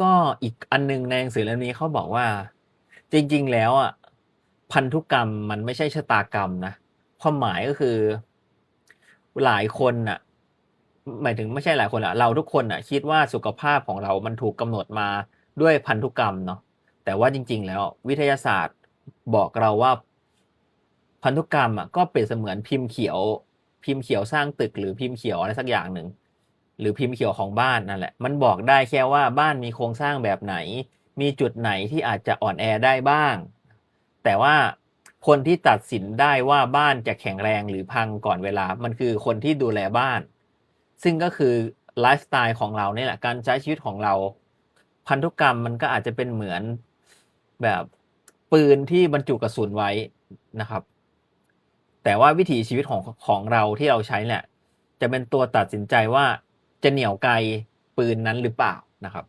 ก็อีกอันหนึ่งในหนังสือเล่มนี้เขาบอกว่า จริง ๆ แล้วอะพันธุกรรมมันไม่ใช่ชะตากรรมนะความหมายก็คือหลายคนน่ะ หมายถึงไม่ใช่หลายคนอะเราทุกคนอะ คิดว่าสุขภาพของเรา มันถูกกำหนดมาด้วยพันธุกรรมเนาะแต่ว่าจริง ๆ แล้ว วิทยาศาสตร์บอกเราว่า พันธุกรรมอะก็เปรียบเสมือนพิมพ์เขียว พิมพ์เขียวสร้างตึกหรือพิมพ์เขียวอะไรสักอย่างหนึ่ง หรือพิมพ์เขียวของบ้านนั่นแหละ มันบอกได้แค่ว่าบ้านมีโครงสร้างแบบไหน มีจุดไหนที่อาจจะอ่อนแอได้บ้าง แต่ว่าคนที่ตัดสินได้ว่าบ้านจะแข็งแรงหรือพังก่อนเวลา มันคือคนที่ดูแลบ้าน ซึ่งก็คือไลฟ์สไตล์ของเราเนี่ยแหละ การใช้ชีวิตของเรา พันธุกรรมมันก็อาจจะเป็นเหมือนแบบปืนที่บรรจุกระสุนไว้นะครับ แต่ว่าวิถีชีวิตของของเราที่เราใช้เนี่ยจะเป็นตัวตัดสินใจว่า จะเหนี่ยวไกลปืนนั้นหรือเปล่านะครับ